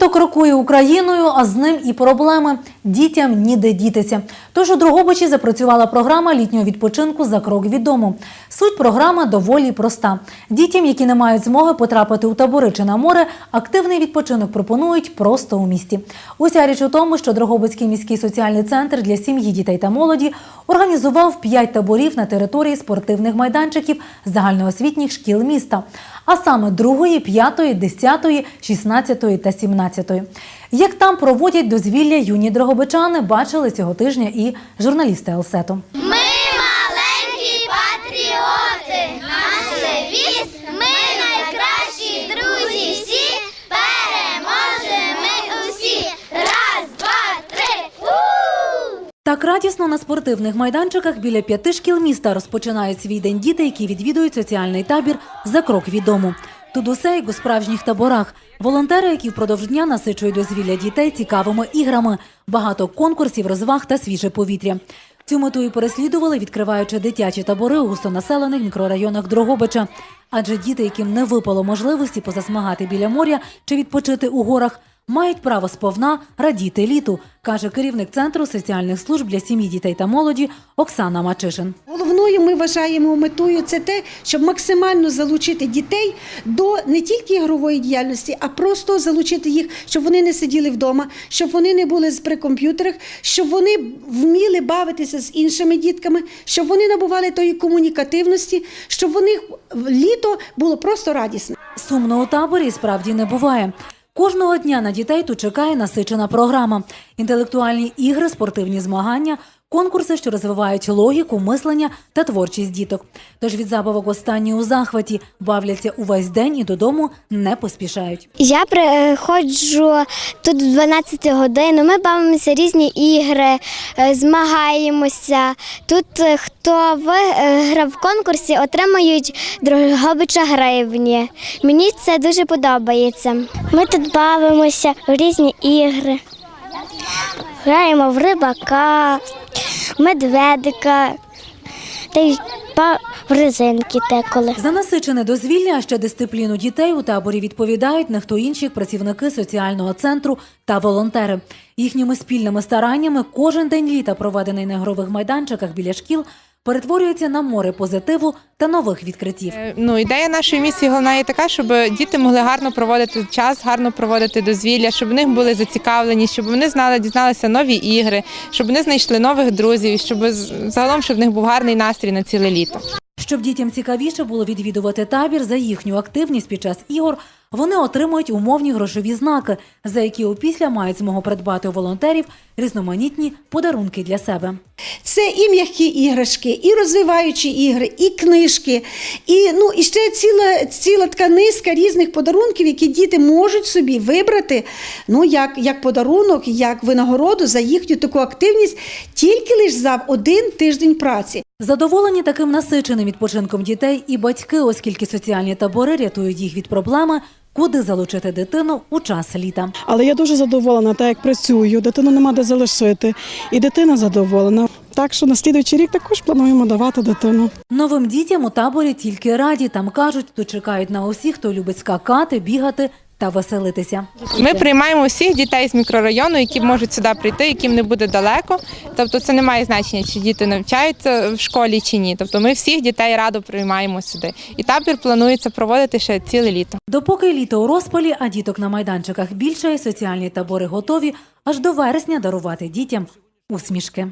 Літо крокує Україною, а з ним і проблеми. Дітям ніде дітися. Тож у Дрогобичі запрацювала програма літнього відпочинку за крок від дому. Суть програми доволі проста. Дітям, які не мають змоги потрапити у табори чи на море, активний відпочинок пропонують просто у місті. Уся річ у тому, що Дрогобицький міський соціальний центр для сім'ї, дітей та молоді організував п'ять таборів на території спортивних майданчиків загальноосвітніх шкіл міста, а саме 2, 5, 10, 16 та 17. Як там проводять дозвілля юні дрогобичани, бачили цього тижня і журналісти Елсету. Ми маленькі патріоти, наш девіз, ми найкращі друзі всі, переможемо усі. Раз, два, три. У! Так радісно на спортивних майданчиках біля п'яти шкіл міста розпочинають свій день діти, які відвідують соціальний табір за крок від дому. Тут усе як у справжніх таборах. Волонтери, які впродовж дня насичують дозвілля дітей цікавими іграми, багато конкурсів, розваг та свіже повітря. Цю мету і переслідували, відкриваючи дитячі табори у густонаселених мікрорайонах Дрогобича. Адже діти, яким не випало можливості позасмагати біля моря чи відпочити у горах, мають право сповна радіти літу, каже керівник центру соціальних служб для сім'ї, дітей та молоді Оксана Мачишин. Головною ми вважаємо метою це те, щоб максимально залучити дітей до не тільки ігрової діяльності, а просто залучити їх, щоб вони не сиділи вдома, щоб вони не були при комп'ютерах, щоб вони вміли бавитися з іншими дітками, щоб вони набували тої комунікативності, щоб в них літо було просто радісне. Сумно у таборі справді не буває. Кожного дня на дітей тут чекає насичена програма: інтелектуальні ігри, спортивні змагання, конкурси, що розвивають логіку, мислення та творчість діток. Тож від забавок останні у захваті бавляться увесь день і додому не поспішають. Я приходжу тут в 12 годину. Ми бавимося різні ігри, е, змагаємося. Тут е, хто виграв в конкурсі, отримають Дрогобича гривні. Мені це дуже подобається. Ми тут бавимося в різні ігри. Граємо в рибака, медведика та й в резинки деколи. За насичене дозвілля, а ще дисципліну дітей у таборі відповідають не хто інші працівники соціального центру та волонтери. Їхніми спільними стараннями кожен день літа, проведений на ігрових майданчиках біля шкіл, перетворюється на море позитиву та нових відкриттів. Е, Ну, ідея нашої місії головна є така, щоб діти могли гарно проводити час, гарно проводити дозвілля, щоб в них були зацікавлені, щоб вони знали, дізналися нові ігри, щоб вони знайшли нових друзів, щоб загалом щоб в них був гарний настрій на ціле літо. Щоб дітям цікавіше було відвідувати табір за їхню активність під час ігор, вони отримують умовні грошові знаки, за які опісля мають змогу придбати у волонтерів різноманітні подарунки для себе. Це і м'які іграшки, і розвиваючі ігри, і книжки, і ну і ще ціла, ціла така низка різних подарунків, які діти можуть собі вибрати ну як, як подарунок, як винагороду за їхню таку активність тільки лише за один тиждень праці. Задоволені таким насиченим відпочинком дітей і батьки, оскільки соціальні табори рятують їх від проблеми, куди залучити дитину у час літа. Але я дуже задоволена, так як працюю, дитину нема де залишити, і дитина задоволена. Так що на слідуючий рік також плануємо давати дитину. Новим дітям у таборі тільки раді. Там кажуть, тут чекають на усіх, хто любить скакати, бігати та веселитися. Ми приймаємо всіх дітей з мікрорайону, які можуть сюди прийти, яким не буде далеко. Тобто це не має значення, чи діти навчаються в школі чи ні. Тобто ми всіх дітей радо приймаємо сюди. І табір планується проводити ще ціле літо. Допоки літо у розпалі, а діток на майданчиках більше, соціальні табори готові аж до вересня дарувати дітям усмішки.